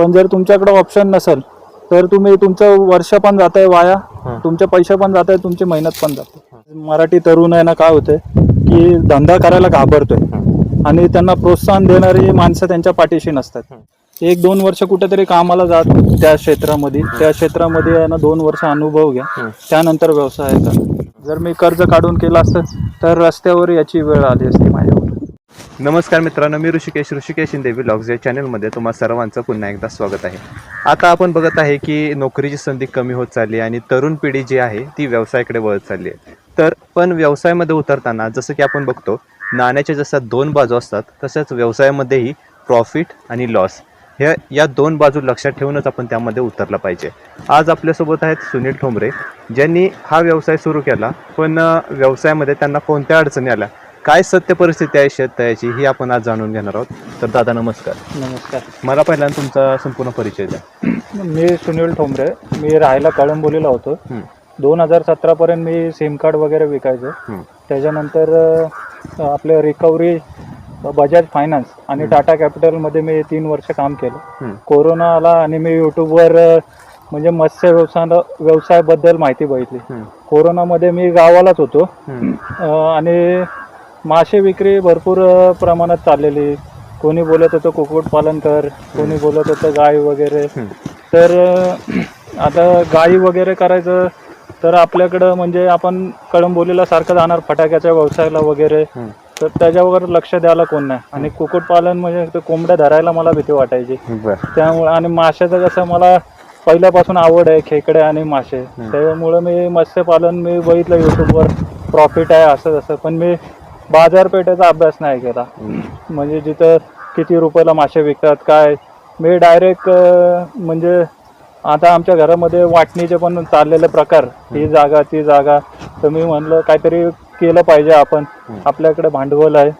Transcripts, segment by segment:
पण जर तुमच्याकडे ऑप्शन नसेल तर तुम्ही तुमचं वर्ष पण जात आहे वाया. तुमचे पैसे पण जात आहे तुमची मेहनत पण जाते. मराठी तरुण आहे ना काय होते की धंदा करायला घाबरतोय. आणि त्यांना प्रोत्साहन देणारी माणसं त्यांच्या पाठीशी नसतात. एक दोन वर्ष कुठेतरी कामाला जात त्या क्षेत्रामध्ये त्या क्षेत्रामध्ये आहे ना दोन वर्ष अनुभव घ्या. त्यानंतर व्यवसाय जर मी कर्ज काढून केलं असतं तर रस्त्यावर याची वेळ आली असती माझ्यावर. नमस्कार मित्रांनो मी ऋषिकेश ऋषिकेश शिंदे ब्लॉग्स या चॅनलमध्ये तुम्हा सर्वांचं पुन्हा एकदा स्वागत आहे. आता आपण बघत आहे की नोकरीची संधी कमी होत चालली आहे आणि तरुण पिढी जी आहे ती व्यवसायाकडे वळत चालली आहे. तर पण व्यवसायामध्ये उतरताना जसं की आपण बघतो नाण्याच्या जसं दोन बाजू असतात तसंच व्यवसायामध्येही प्रॉफिट आणि लॉस ह्या या दोन बाजू लक्षात ठेवूनच आपण त्यामध्ये उतरला पाहिजे. आज आपल्यासोबत आहेत सुनील ठोंबरे ज्यांनी हा व्यवसाय सुरू केला पण व्यवसायामध्ये त्यांना कोणत्या अडचणी आल्या? काय सत्य परिस्थिती आहे शेततळ्याची ही आपण आज जाणून घेणार आहोत. तर दादा नमस्कार. नमस्कार. मला पहिल्यांदा तुमचा संपूर्ण परिचय द्या. मी सुनील ठोंबरे. मी राहायला कळंबोलीला होतो. दोन हजार सतरापर्यंत मी सिम कार्ड वगैरे विकायचो. त्याच्यानंतर अ, आपलं रिकव्हरी बजाज फायनान्स आणि टाटा कॅपिटलमध्ये मी तीन वर्ष काम केलं. कोरोना आला आणि मी यूट्यूबवर अ, म्हणजे मत्स्य व्यवसाय व्यवसायाबद्दल माहिती बघितली. कोरोनामध्ये मी गावालाच होतो. अ, आणि मासे विक्री भरपूर अ, प्रमाणात चाललेली. कोणी बोलत होतं कुक्कुटपालन कर कोणी बोलत होतं गाय वगैरे. तर अ, आता गाई वगैरे करायचं तर आपल्याकडं म्हणजे आपण कळंबोलीला सारखं जाणार फटाक्याच्या व्यवसायाला वगैरे. तर त्याच्यावर लक्ष द्यायला कोण नाही. आणि कुक्कुटपालन म्हणजे ते कोंबड्या धरायला मला भीती वाटायची. बरं. त्यामुळे आणि माशाचं कसं मला पहिल्यापासून आवड आहे खेकडे आणि मासे. त्यामुळं मी मत्स्यपालन मी बघितलं यूट्यूबवर प्रॉफिट आहे असं तसं पण मी बाजारपेठेचा अभ्यास नाही केला. म्हणजे जिथं किती रुपयाला मासे विकतात काय? मी डायरेक्ट म्हणजे आता आमच्या घरामध्ये वाटणीचे पण चाललेले प्रकार ही जागा ती जागा. तर मी म्हणलं काहीतरी केलं पाहिजे आपण. आपल्याकडे भांडवल आहे.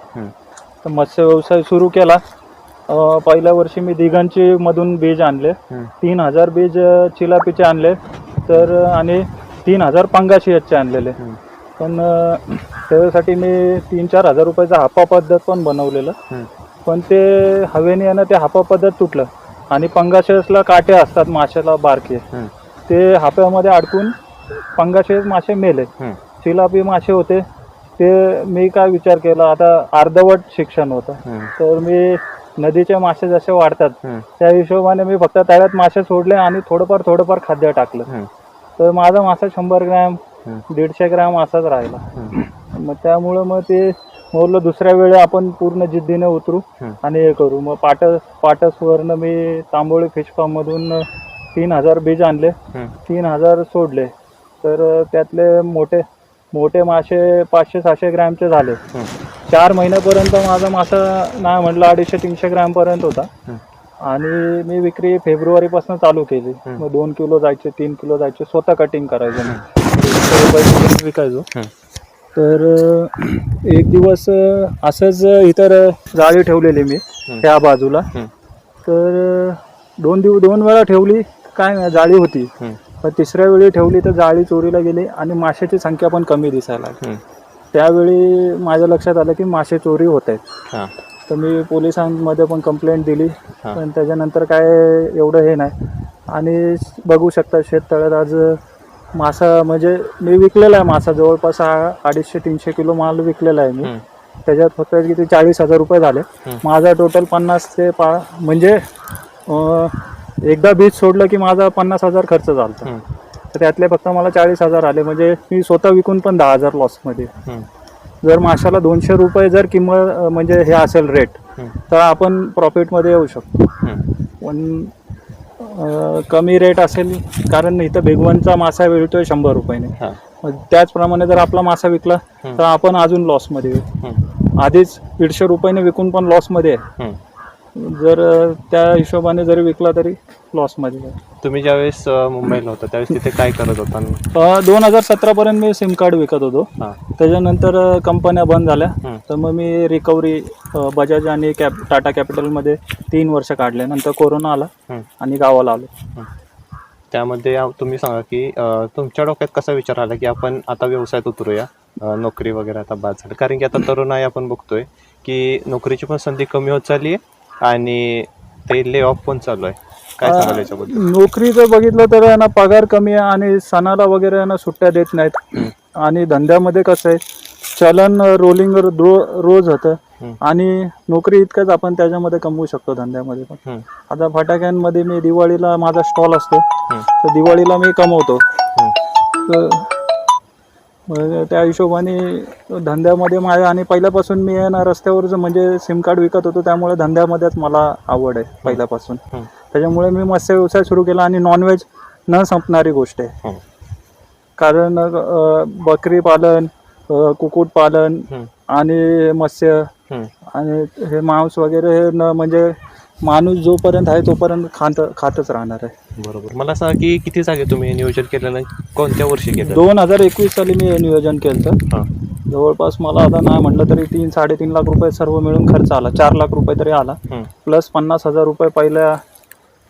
तर मत्स्य व्यवसाय सुरू केला. पहिल्या वर्षी मी दिगंची मधून बीज आणले. तीन हजार बीज चिलापीचे आणले. तर आणि तीन हजार पंगाशियतचे आणलेले. हं, पण त्याच्यासाठी मी तीन चार हजार रुपयाचा हापा पद्धत पण बनवलेलं. पण ते हवेने आहे ना ते हापा पद्धत तुटलं. आणि पंगाशेसला काटे असतात माशाला बारके. ते हाप्यामध्ये अडकून पंगाशेस मासे मेले. चिलापी मासे होते. ते मी काय विचार केला आता अर्धवट शिक्षण होतं. तर मी नदीचे मासे जसे वाढतात त्या हिशोबाने मी फक्त तळ्यात मासे सोडले आणि थोडंफार थोडंफार खाद्य टाकलं. तर माझा मासा शंभर ग्रॅम दीडशे ग्रॅम असाच राहिला. मग त्यामुळं मग ते बोललो दुसऱ्या वेळी आपण पूर्ण जिद्दीने उतरू. आणि हे करू. मग पाटस पाटसवरनं मी तांबोळी फिश फार्ममधून तीन हजार बीज आणले. तीन हजार सोडले. तर त्यातले मोठे मोठे मासे पाचशे सहाशे ग्रॅमचे झाले. चार महिन्यापर्यंत माझा मासा नाही म्हटलं अडीचशे तीनशे ग्रॅमपर्यंत होता. हं, आणि मी विक्री फेब्रुवारीपासून चालू केली. मग दोन किलो जायचे तीन किलो जायचे स्वतः कटिंग करायचं. रुपये विकायचो. तर एक दिवस असंच इतर जाळी ठेवलेली मी. त्या बाजूला. तर दोन दिवस दोन वेळा ठेवली काय नाही, जाळी होती. पण तिसऱ्या वेळी ठेवली तर जाळी चोरीला गेली आणि माशाची संख्या पण कमी दिसायला लागली. त्यावेळी माझ्या लक्षात आलं की मासे चोरी होत आहेत. हां, तर मी पोलिसांमध्ये पण कंप्लेंट दिली. पण त्याच्यानंतर काय एवढं हे नाही. आणि बघू शकता शेततळ्यात आज मासा म्हणजे मी विकलेला आहे मासा. जवळपास हा अडीचशे तीनशे किलो माल विकलेला आहे मी. त्याच्यात फक्त किती चाळीस हजार रुपये झाले. माझा टोटल पन्नास ते पा म्हणजे एकदा बीज सोडलं की माझा पन्नास हजार खर्च झाला तर त्यातले फक्त मला चाळीस हजार आले. म्हणजे मी स्वतः विकून पण दहा हजार लॉसमध्ये जर माशाला दोनशे रुपये जर किंमत म्हणजे हे असेल रेट तर आपण प्रॉफिटमध्ये येऊ शकतो. पण अं, कमी रेट असेल कारण इथं भेगवनचा मासा मिळतोय शंभर रुपयाने. हां, मग त्याचप्रमाणे जर आपला मासा विकला. तर आपण अजून लॉसमध्ये येऊ. आधीच दीडशे रुपयाने विकून पण लॉसमध्ये आहे. जर त्या हिशोबाने जरी विकला तरी लॉसमध्ये आहे तुम्ही ज्यावेळेस अ, मुंबईला होता त्यावेळेस तिथे काय करत होता? दोन हजार सतरापर्यंत मी सिम कार्ड विकत होतो. हां. त्याच्यानंतर अं, कंपन्या बंद झाल्या. तर मग मी रिकव्हरी बजाज आणि कॅप टाटा कॅपिटलमध्ये तीन वर्ष काढले. नंतर कोरोना आला आणि गावाला आलो. त्यामध्ये आ- तुम्ही सांगा की अ, तुमच्या डोक्यात कसा विचार आला की आपण आता व्यवसायात उतरूया? अ, नोकरी वगैरे आता बाद झाली. कारण की आता तरुण आहे आपण बघतोय की नोकरीची पण संधी कमी होत चालली आहे. आणि ते ले ऑफ पण चालू आहे काय सांगाल याच्याबद्दल नोकरीचं बघितलं तर आहे ना पगार कमी आहे आणि सणाला वगैरे आहे ना सुट्ट्या देत नाहीत. आणि धंद्यामध्ये कसं आहे चलन रोलिंग रोज होतं. आणि नोकरी इतकंच आपण त्याच्यामध्ये कमवू शकतो धंद्यामध्ये पण. आता फटाक्यांमध्ये मी दिवाळीला माझा स्टॉल असतो. तर दिवाळीला मी कमवतो. तर म्हणजे त्या हिशोबाने धंद्यामध्ये माझ्या आणि पहिल्यापासून मी आहे ना रस्त्यावर जो म्हणजे सिम कार्ड विकत होतो त्यामुळे धंद्यामध्येच मला आवड आहे पहिल्यापासून. त्याच्यामुळे मी मत्स्य व्यवसाय सुरू केला आणि नॉनव्हेज न संपणारी गोष्ट आहे. कारण बकरी पालन कुक्कुटपालन. आणि मत्स्य. आणि हे मांस वगैरे हे न म्हणजे माणूस जोपर्यंत आहे तोपर्यंत खात खातच राहणार आहे. बरोबर. मला सांगा की किती जागे तुम्ही नियोजन केलेलं आहे? कोणत्या वर्षी केलं दोन हजार एकवीस साली मी हे नियोजन केलं हां. जवळपास मला आता नाही म्हटलं तरी तीन साडेतीन लाख रुपये सर्व मिळून खर्च आला. चार लाख रुपये तरी आला. हम्म. प्लस पन्नास हजार रुपये पहिल्या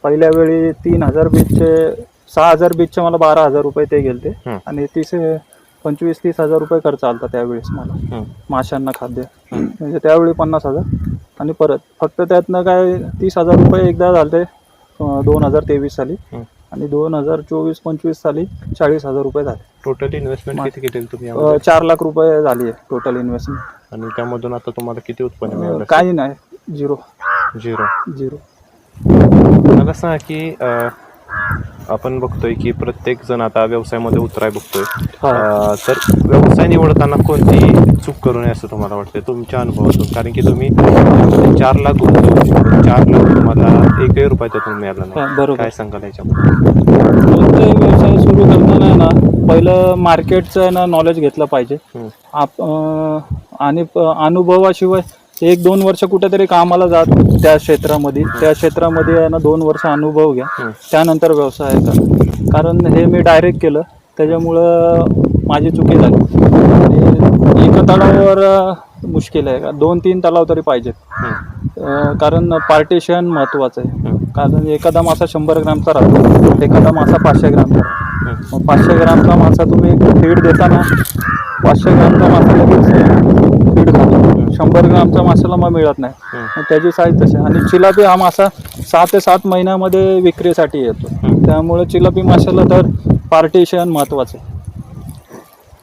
पहिल्या वेळी तीन हजार बीचचे सहा हजार बीचचे मला बारा हजार रुपये ते गेलते. हम्म. आणि तीस पंचवीस तीस हजार रुपये खर्च आलता त्यावेळेस मला. माशांना खाद्य. म्हणजे त्यावेळी पन्नास हजार. आणि परत फक्त त्यातनं काय तीस हजार रुपये एकदा झालते अं, दोन हजार तेवीस साली. आणि दोन हजार चोवीस पंचवीस साली चाळीस हजार रुपये झाले. टोटल इन्व्हेस्टमेंट किती केली तुम्ही अं? चार लाख रुपये झाली आहे टोटल इन्व्हेस्टमेंट आणि त्यामधून आता तुम्हाला किती उत्पन्न मिळालं? काही नाही झिरो झिरो झिरो मला सांगा की अं, आपण बघतोय की प्रत्येक जण आता व्यवसायामध्ये उतराय बघतोय. हा. अं, तर व्यवसाय निवडताना कोणती चूक करू नये असं तुम्हाला वाटतं तुमच्या अनुभवातून. कारण की तुम्ही चार लाख गुंतवले चार लाख तुम्हाला एकही रुपया त्यातून मिळाला हा, नाही बरोबर. काय सांगाल याच्याबद्दल? कोणताही व्यवसाय सुरू करताना आहे ना पहिलं मार्केटचं आहे ना नॉलेज घेतलं पाहिजे. हम्म. आप अं, आणि प- अनुभवाशिवाय एक दोन वर्ष कुठेतरी कामाला जात त्या क्षेत्रामध्ये. त्या क्षेत्रामध्ये आहे ना दोन वर्ष अनुभव घ्या. त्यानंतर व्यवसाय करा. कारण हे मी डायरेक्ट केलं. त्याच्यामुळं माझी चुकी झाली. आणि एका तलावावर मुश्किल आहे. का दोन तीन तलाव तरी पाहिजेत. कारण पार्टिशन महत्त्वाचं आहे. कारण एखादा मासा शंभर ग्रामचा राहतो. एखादा मासा पाचशे ग्रामचा. मग पाचशे ग्रामचा मासा तुम्ही फीड देताना पाचशे ग्रामचा मासा लगेच फीड झाला. शंभर ग्रामचा मासाला मग मिळत नाही. मग त्याची साईज तशी आणि चिलापी हा मासा सहा ते सात महिन्यामध्ये विक्रीसाठी येतो. त्यामुळे चिलापी माशाला तर पार्टिशन महत्त्वाचं आहे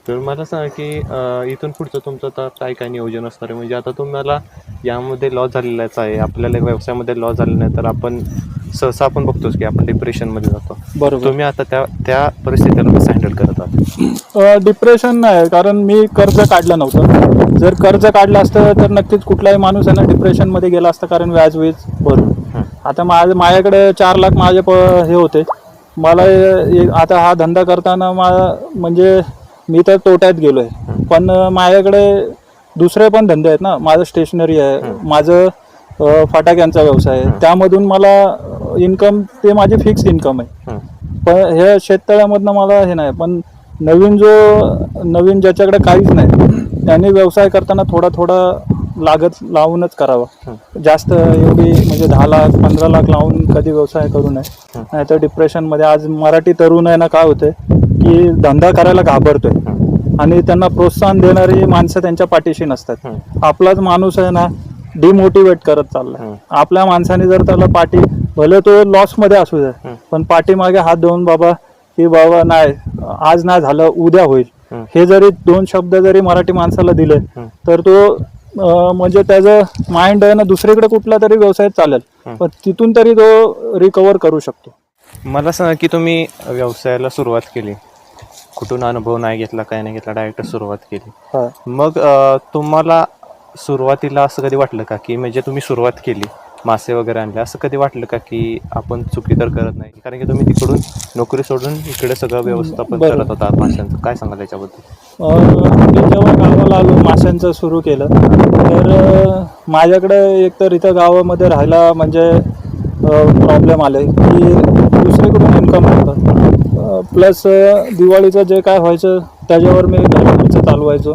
तर मला सांगा की इथून पुढचं तुमचं आता काय काय नियोजन असणार आहे? म्हणजे आता तुम्हाला यामध्ये लॉस झालेलाच आहे. आपल्याला व्यवसायामध्ये लॉस झाला नाही तर आपण सहसा आपण बघतोच की आपण डिप्रेशनमध्ये जातो. बरोबर. तुम्ही आता त्या त्या परिस्थितीला कसं हँडल करत आहात? डिप्रेशन नाही कारण मी कर्ज काढलं नव्हतं. जर कर्ज काढलं असतं तर नक्कीच कुठलाही माणूस आहे ना डिप्रेशनमध्ये गेला असता कारण व्याज वीज भरून हं. आता माझ माझ्याकडे चार लाख माझे प हे होते. मला हे- हे- आता हा धंदा करताना मा म्हणजे मी तर तोट्यात गेलो आहे पण माझ्याकडे दुसरे पण धंदे आहेत ना. माझं स्टेशनरी आहे. माझं फटाक्यांचा व्यवसाय आहे. त्यामधून मला इन्कम ते माझी फिक्स इन्कम आहे. पण हे शेततळ्यामधनं मला हे नाही. पण नवीन जो नवीन ज्याच्याकडे काहीच नाही त्याने व्यवसाय करताना थोडा थोडा लागत लावूनच करावा. जास्त एवढी म्हणजे दहा लाख पंधरा लाख लावून कधी व्यवसाय करू नये. नाहीतर डिप्रेशनमध्ये आज मराठी तरुण आहे ना काय होतंय? की धंदा करायला घाबरतोय आणि त्यांना प्रोत्साहन देणारी माणसं त्यांच्या पाठीशी नसतात. आपलाच माणूस आहे ना डिमोटिवेट करत चाललाय. आपल्या माणसाने जर त्याला पाठी भले तो लॉसमध्ये असू दे. पण पाठीमागे हात देऊन बाबा की बाबा नाही आज नाही झालं उद्या होईल हं. जरी दोन शब्द जरी मराठी माणसाला दिले. तर तो म्हणजे त्याचं माइंड आहे ना दुसरीकडे कुठला तरी व्यवसाय चालेल. पण तिथून तरी तो रिकवर करू शकतो मला सांगा की तुम्ही व्यवसायाला सुरुवात केली कुठून अनुभव नाही घेतला काय नाही घेतला डायरेक्ट सुरुवात केली. हा. मग अं, तुम्हाला सुरुवातीला असं कधी वाटलं का? की म्हणजे तुम्ही सुरुवात केली मासे वगैरे आणले असं कधी वाटलं का की आपण चुकी तर करत नाही? कारण की तुम्ही तिकडून नोकरी सोडून इकडे सगळं व्यवस्थापन बरोबर. करत होता माशांचं. काय सांगाल याच्याबद्दल? अं, मी जेव्हा गावाला आलो माशांचं सुरू केलं तर अं, माझ्याकडे एक तर इथं गावामध्ये राहायला म्हणजे प्रॉब्लेम आले की दुसरीकडून इन्कम होतं प्लस दिवाळीचं जे काय व्हायचं त्याच्यावर मी खर्च चालवायचो.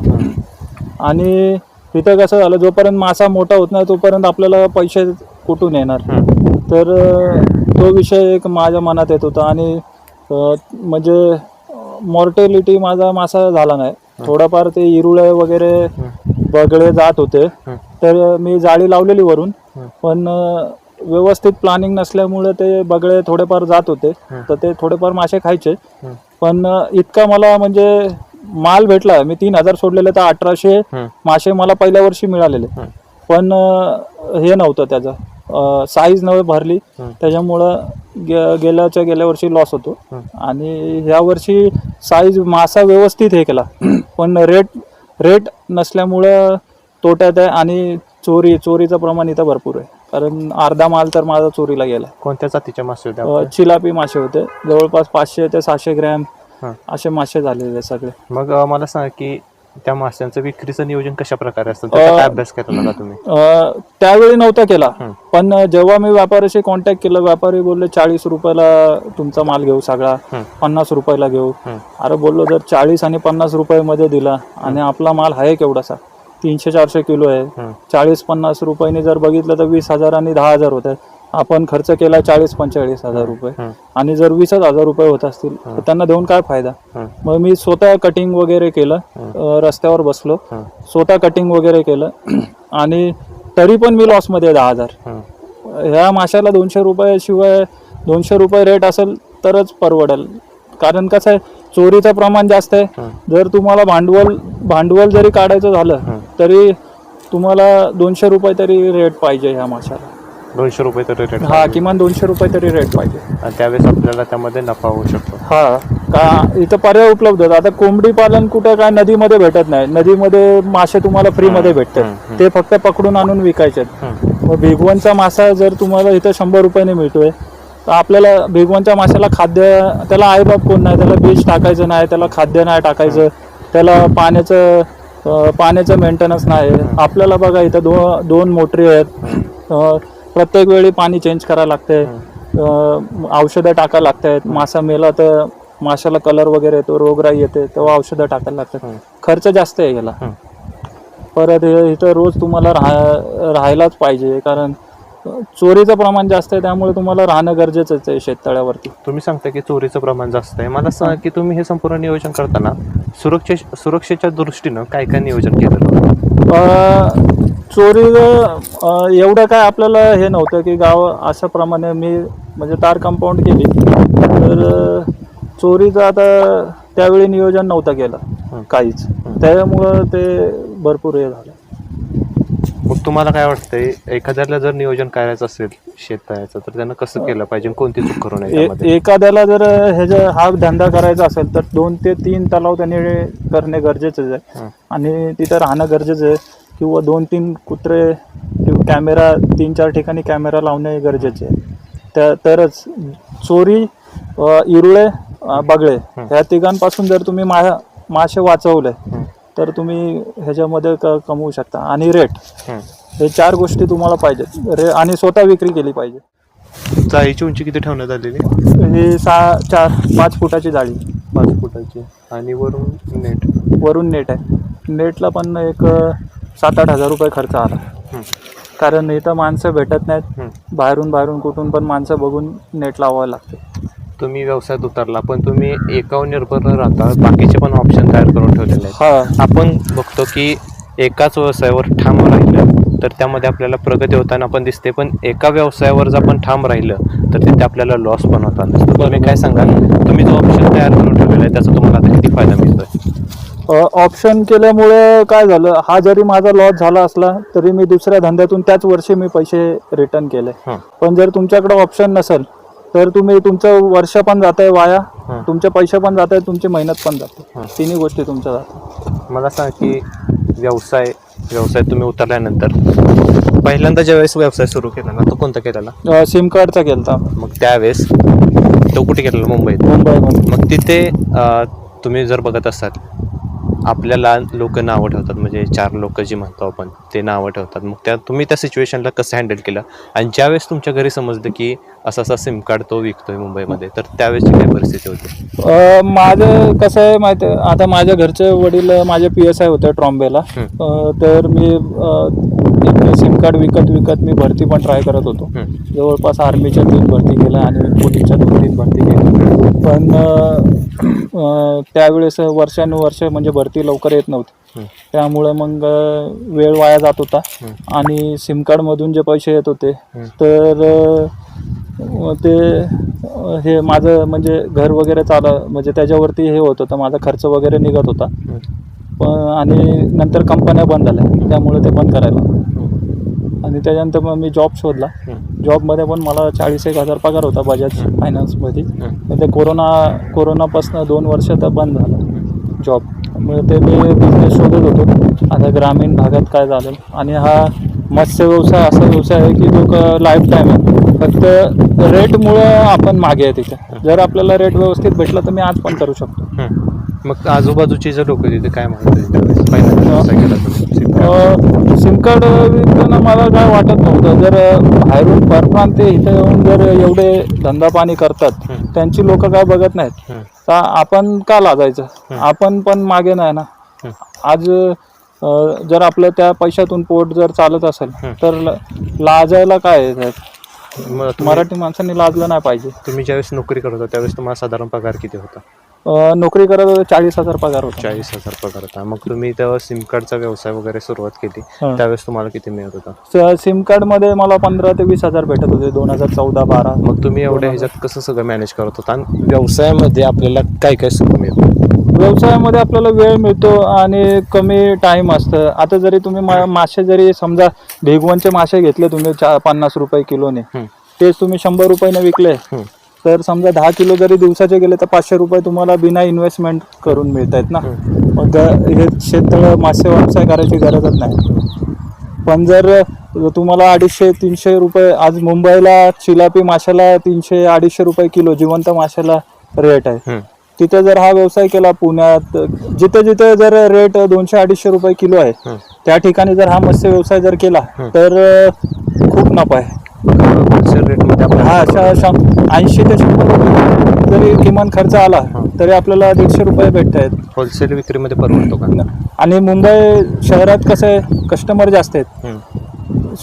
आणि इथं कसं झालं जोपर्यंत मासा मोठा होत नाही तोपर्यंत आपल्याला पैसे कुठून येणार? तर तो विषय एक माझ्या मनात येत होता. आणि म्हणजे मॉर्टेलिटी माझा मासा झाला नाही. थोडाफार ते इरुळे वगैरे बगळे जात होते. तर मी जाळी लावलेली वरून. पण व्यवस्थित प्लॅनिंग नसल्यामुळे ते बगळे थोडेफार जात होते. तर ते थोडेफार मासे खायचे. पण इतका मला म्हणजे माल भेटला मी तीन हजार सोडलेले तर अठराशे. मासे मला पहिल्या वर्षी मिळालेले. पण हे नव्हतं त्याचं साईज नव्हे भरली. त्याच्यामुळं गे गेल्याच्या गेल्या वर्षी लॉस होतो. आणि ह्या वर्षी साईज मासा व्यवस्थित हे केला पण रेट रेट नसल्यामुळं तोट्यात आहे आणि चोरी चोरीचं प्रमाण इथं भरपूर आहे कारण अर्धा माल तर माझा चोरीला गेला कोणत्या जातीच्या मासे होते अ? चिलापी मासे होते जवळपास पाचशे ते सहाशे ग्रॅम हं. असे मासे झालेले सगळे मग अं, मला सांगा की त्या माशांचं विक्रीचं नियोजन कशा प्रकारे असतं त्याचा अं, काय अभ्यास तुम्ही अ, त्यावेळी नव्हता केला हं. पण जेव्हा मी व्यापाऱ्याशी कॉन्टॅक्ट केलं व्यापारी बोलले चाळीस रुपयाला तुमचा माल घेऊ सगळा हं. पन्नास रुपयाला घेऊ हं. अरे बोललो जर चाळीस आणि पन्नास रुपयामध्ये दिला आणि आपला माल आहे केवढासा तीनशे चारशे किलो आहे. चाळीस पन्नास रुपयाने जर बघितलं तर वीस हजार आणि दहा हजार होत आहे आपण खर्च केला चाळीस पंचेचाळीस हजार रुपये. आणि जर वीसच हजार रुपये होत असतील तर त्यांना देऊन काय फायदा. मग मी स्वतः कटिंग वगैरे केलं रस्त्यावर बसलो. स्वतः कटिंग वगैरे केलं आणि तरी पण मी लॉसमध्ये दहा हजार. ह्या माशाला दोनशे रुपयाशिवाय दोनशे रुपये रेट असेल तरच परवडेल कारण कसं आहे चोरीचं प्रमाण जास्त आहे. जर तुम्हाला भांडवल भांडवल जरी काढायचं झालं. तरी तुम्हाला दोनशे रुपये तरी रेट पाहिजे ह्या माशाला. दोनशे रुपये तर रेट हा किमान दोनशे रुपये तरी रेट पाहिजे. आणि त्यावेळेस आपल्याला त्यामध्ये नफा होऊ शकतो. हा का इथं पर्याय उपलब्ध आहेत. आता कोंबडी पालन कुठं काय नदीमध्ये भेटत नाही. नदीमध्ये मासे तुम्हाला फ्रीमध्ये भेटतात. ते फक्त पकडून आणून विकायचे. मग भिगवणचा मासा जर तुम्हाला इथं शंभर रुपयाने मिळतोय तर आपल्याला भिगवणच्या माशाला खाद्य त्याला आईबाप कोण नाही. त्याला बीज टाकायचं नाही त्याला खाद्य नाही टाकायचं. त्याला पाण्याचं पाण्याचं मेंटेनन्स नाही. आपल्याला बघा इथं दो दोन मोटरी आहेत. प्रत्येक वेळी पाणी चेंज करायला लागते. औषधं टाकायला लागत. आहेत मासा मेला तर माशाला कलर वगैरे येतो रोगराई येते तेव्हा औषधं टाकायला लागतात. खर्च जास्त आहे याला. परत इथं रोज तुम्हाला राहा राहायलाच पाहिजे. कारण चोरीचं प्रमाण जास्त आहे त्यामुळे तुम्हाला राहणं गरजेचंच आहे शेततळ्यावरती. तुम्ही सांगता की चोरीचं प्रमाण जास्त आहे. मला सांगा की तुम्ही हे संपूर्ण नियोजन करताना सुरक्षे सुरक्षेच्या दृष्टीनं काय काय नियोजन केलं चोरी एवढं काय आपल्याला हे नव्हतं की गाव अशा प्रमाणे मी म्हणजे तार कंपाऊंड केली. तर चोरीचं आता त्यावेळी नियोजन नव्हतं केलं. काहीच. त्यामुळं ते भरपूर हे झालं. मग तुम्हाला काय वाटतंय एखाद्याला जर नियोजन करायचं असेल शेततळ्याचं तर त्यानं कसं केलं पाहिजे कोणती चूक करू नये ए- त्यामध्ये एखाद्याला जर हे जे हा धंदा करायचा असेल तर दोन ते तीन तलाव त्यांनी करणे गरजेचंच आहे हं. आणि तिथं राहणं गरजेचं आहे किंवा दोन तीन कुत्रे किंवा कॅमेरा तीन चार ठिकाणी कॅमेरा लावणे गरजेचे आहे त्या तरच चोरी अ, इरुळे अ, बगळे. ह्या तिघांपासून जर तुम्ही मा मासे वाचवले हं. तर तुम्ही ह्याच्यामध्ये क कमवू शकता. आणि रेट हं. चार गोष्टी तुम्हाला पाहिजेत. रे आणि स्वतः विक्री केली पाहिजे. जाळीची उंची किती ठेवण्यात आलेली? ही सहा चार पाच फुटाची जाळी. पाच फुटाची. आणि वरून नेट वरून नेट आहे. नेटला पण एक सात आठ हजार रुपये खर्च आला. कारण इथं माणसं भेटत नाहीत. बाहेरून बाहेरून कुठून पण माणसं बघून नेट लावावं लागते. तुम्ही व्यवसायात उतरला पण तुम्ही एकावर निर्भर न राहता बाकीचे पण ऑप्शन तयार करून ठेवलेले आहेत. हा. आपण बघतो की एकाच व्यवसायावर ठाम राहिलं तर त्यामध्ये आपल्याला प्रगती होताना पण दिसते पण एका व्यवसायावर जर आपण ठाम राहिलं तर तिथे आपल्याला लॉस पण होताना दिसतो तुम्ही काय सांगाल? तुम्ही जो ऑप्शन तयार करून ठेवलेला आहे त्याचा तुम्हाला आता किती फायदा मिळतोय? ऑप्शन केल्यामुळे काय झालं हा जरी माझा लॉस झाला असला तरी मी दुसऱ्या धंद्यातून त्याच वर्षी मी पैसे रिटर्न केले. पण जर तुमच्याकडे ऑप्शन नसेल तर तुम्ही तुमचं वर्ष पण जात आहे वाया. तुमचे पैसे पण जात आहे तुमची मेहनत पण जाते. तिन्ही गोष्टी तुमच्या जातात. मला सांग की व्यवसाय व्यवसाय तुम्ही उतरल्यानंतर पहिल्यांदा ज्यावेळेस व्यवसाय सुरू केला ना तो कोणता केलेला? सिम कार्डचा केलता. मग त्यावेळेस तो कुठे केलेला? मुंबईत. मुंबईमध्ये. मग तिथे तुम्ही जर बघत असाल आपल्याला लोक नावं ठेवतात म्हणजे चार लोक जी म्हणतो आपण ते नावं ठेवतात. मग त्या तुम्ही त्या सिच्युएशनला कसं हँडल केलं? आणि ज्यावेळेस तुमच्या घरी समजलं की असा असा सिम कार्ड तो विकतोय मुंबईमध्ये तर त्यावेळेसची काय परिस्थिती होती? माझं कसं आहे माहिती आहे आता माझ्या घरचे वडील माझे पी एस आय होते ट्रॉम्बेला. तर मी सिम कार्ड विकत विकत मी भरती पण ट्राय करत होतो. जवळपास आर्मीच्या तीन भरती केल्या आणि पोलीसच्या दोन तीन भरती केल्या. पण त्यावेळेस वर्षानुवर्ष म्हणजे भरती लवकर येत नव्हती. त्यामुळे मग वेळ वाया जात होता. आणि सिम कार्डमधून जे पैसे येत होते. तर ते हे माझं म्हणजे घर वगैरे चाल म्हणजे त्याच्यावरती हे होत होतं माझा खर्च वगैरे निघत होता. पण आणि नंतर कंपन्या बंद झाल्या त्यामुळे ते बंद करायला हं. आणि त्याच्यानंतर मग मी जॉब शोधला. जॉबमध्ये पण मला चाळीस एक हजार पगार होता बजाज फायनान्समध्ये. पण ते कोरोना कोरोनापासून दोन वर्ष तर बंद झालं. जॉब. त्यामुळे ते मी बिझनेस शोधत होतो. आता ग्रामीण भागात काय झालं आणि हा मत्स्य व्यवसाय असा व्यवसाय आहे की जो लाईफ टाईम आहे. फक्त रेटमुळं आपण मागे आहे तिथे. जर आपल्याला रेट व्यवस्थित भेटला तर मी आज पण करू शकतो. मग आजूबाजूचे जे लोक तिथे काय म्हणत सिम कार्ड विकताना मला काय वाटत नव्हतं जर बाहेरून परप्रांत इथं येऊन जर एवढे धंदा पाणी करतात. त्यांची लोक काय बघत नाहीत. तर आपण का लाजायचं आपण पण मागे नाही ना. आज जर आपलं त्या पैशातून पोट जर चालत असेल. तर लाजायला काय मराठी माणसांनी लाजलं नाही पाहिजे तुम्ही ज्यावेळेस नोकरी करत होता त्यावेळेस तुम्हाला साधारण पगार किती होता नोकरी करत होतो चाळीस हजार पगार होता. चाळीस हजार पगार होता. मग तुम्ही तेव्हा सिम कार्डचा व्यवसाय वगैरे सुरुवात केली. त्यावेळेस तुम्हाला किती मिळत होता? सिम कार्डमध्ये मला पंधरा ते वीस हजार भेटत होते दोन हजार चौदा बारा. मग तुम्ही एवढ्या ह्याच्यात कसं सगळं मॅनेज करत होता? आणि व्यवसायामध्ये आपल्याला काय काय सुख मिळतं व्यवसायामध्ये आपल्याला वेळ मिळतो आणि कमी टाइम असतं. आता जरी तुम्ही मासे जरी समजा भेगवनचे मासे घेतले तुम्ही पन्नास रुपये किलोने. तेच तुम्ही शंभर रुपयाने विकले. तर समजा दहा किलो जरी दिवसाचे गेले तर पाचशे रुपये तुम्हाला बिना इन्व्हेस्टमेंट करून मिळत आहेत ना हं. मग हे शेततळ मासे व्यवसाय करायची गरजच नाही पण जर तुम्हाला अडीचशे तीनशे रुपये आज मुंबईला चिलापी माशाला तीनशे अडीचशे रुपये किलो जिवंत माशाला रेट आहे. तिथे जर हा व्यवसाय केला पुण्यात जिथे जिथे जर रेट दोनशे अडीचशे रुपये किलो आहे. त्या ठिकाणी जर हा मत्स्य व्यवसाय जर केला. तर खूप नफा आहे हा ऐंशी ते शंभर रुपये जरी किमान खर्च आला. तरी आपल्याला दीडशे रुपये भेटत आहेत. होलसेल विक्रीमध्ये परवडतो का? आणि मुंबई शहरात कसं आहे कस्टमर जास्त आहेत.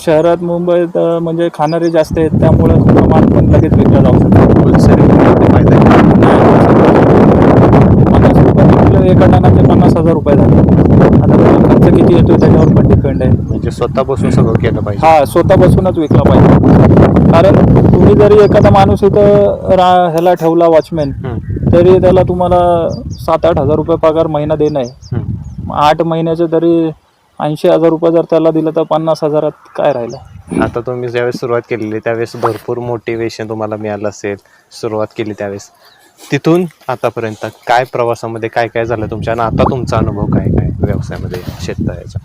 शहरात मुंबईत म्हणजे खाणारे जास्त आहेत त्यामुळे माल पण लगेच विकला जाऊ शकतो. होलसेल फायदा पन्नास रुपये एका टनाचे पन्नास हजार रुपये झाले. आता खर्च किती येतो त्याच्यावर डिपेंड आहे. म्हणजे स्वतः बसून सगळं केलं पाहिजे. हा स्वतःपासूनच विकला पाहिजे. कारण तुम्ही जरी एखादा माणूस इथं रा ह्याला ठेवला वॉचमॅन. तरी त्याला तुम्हाला सात आठ हजार रुपये पगार महिना देणं आहे. आठ महिन्याचे तरी ऐंशी हजार रुपये जर त्याला दिलं तर पन्नास हजारात काय राहिलं? आता तुम्ही ज्यावेळेस सुरुवात केलेली त्यावेळेस भरपूर मोटिवेशन तुम्हाला मिळालं असेल सुरुवात केली त्यावेळेस. तिथून आतापर्यंत काय प्रवासामध्ये काय काय झालं तुमच्या आणि आता तुमचा अनुभव काय काय व्यवसायामध्ये शेततळ्याचा?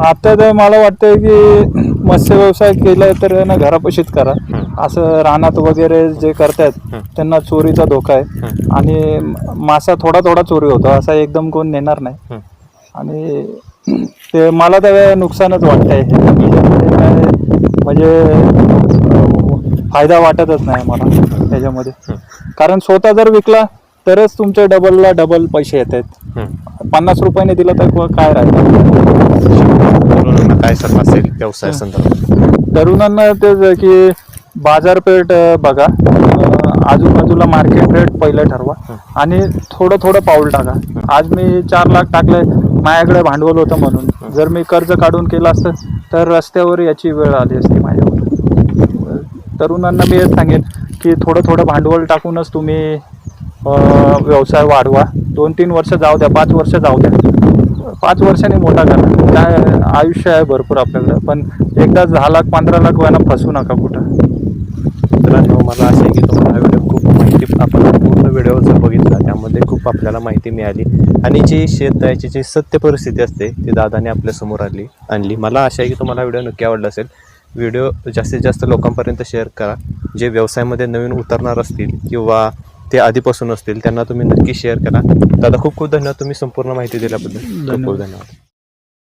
आता तर मला वाटतंय की मत्स्य व्यवसाय केला तर ना घरापाशीच करा. असं रानात वगैरे जे करतायत. त्यांना चोरीचा धोका आहे. आणि मासा थोडा थोडा चोरी होतो असा एकदम कोण नेणार नाही. आणि ते मला तर नुकसानच वाटतंय म्हणजे फायदा वाटतच नाही मला त्याच्यामध्ये. कारण स्वतः जर विकला तरच तुमचे डबलला डबल पैसे येत आहेत. पन्नास रुपयाने दिला तर क- काय राहील? तरुणांना काय सल्ला असेल व्यवसाय संदर्भात? तरुणांना तेच आहे की बाजारपेठ बघा. आजूबाजूला मार्केट रेट पहिलं ठरवा. आणि थोडं थोडं पाऊल टाका. आज मी चार लाख टाकले माझ्याकडे भांडवल होतं म्हणून. जर मी कर्ज काढून केलं असतं तर रस्त्यावर याची वेळ आली असती माझ्यावर. तरुणांना मी हेच सांगेन की थोडं थोडं भांडवल टाकूनच तुम्ही व्यवसाय वाढवा. दोन तीन वर्ष जाऊ द्या पाच वर्ष जाऊ द्या. पाच वर्षांनी मोठा करा. काय आयुष्य आहे भरपूर आपल्याकडं पण एकदा दहा लाख पंधरा लाख व्हायला फसू नका कुठं. मित्रांनो मला असं आहे की तुम्हाला हा व्हिडिओ खूप माहिती आपण पूर्ण व्हिडिओ जर बघितला त्यामध्ये खूप आपल्याला माहिती मिळाली. आणि जी शेतयाची जी सत्य परिस्थिती असते ती दादाने आपल्यासमोर आली आणली मला आशा आहे की तुम्हाला व्हिडिओ नक्की आवडला असेल. व्हिडिओ जास्तीत जास्त लोकांपर्यंत शेअर करा. जे व्यवसायामध्ये नवीन उतरणार असतील किंवा ते आधीपासून असतील त्यांना तुम्ही नक्की शेअर करा. दादा खूप खूप धन्यवाद तुम्ही संपूर्ण माहिती दिल्याबद्दल. खूप खूप धन्यवाद.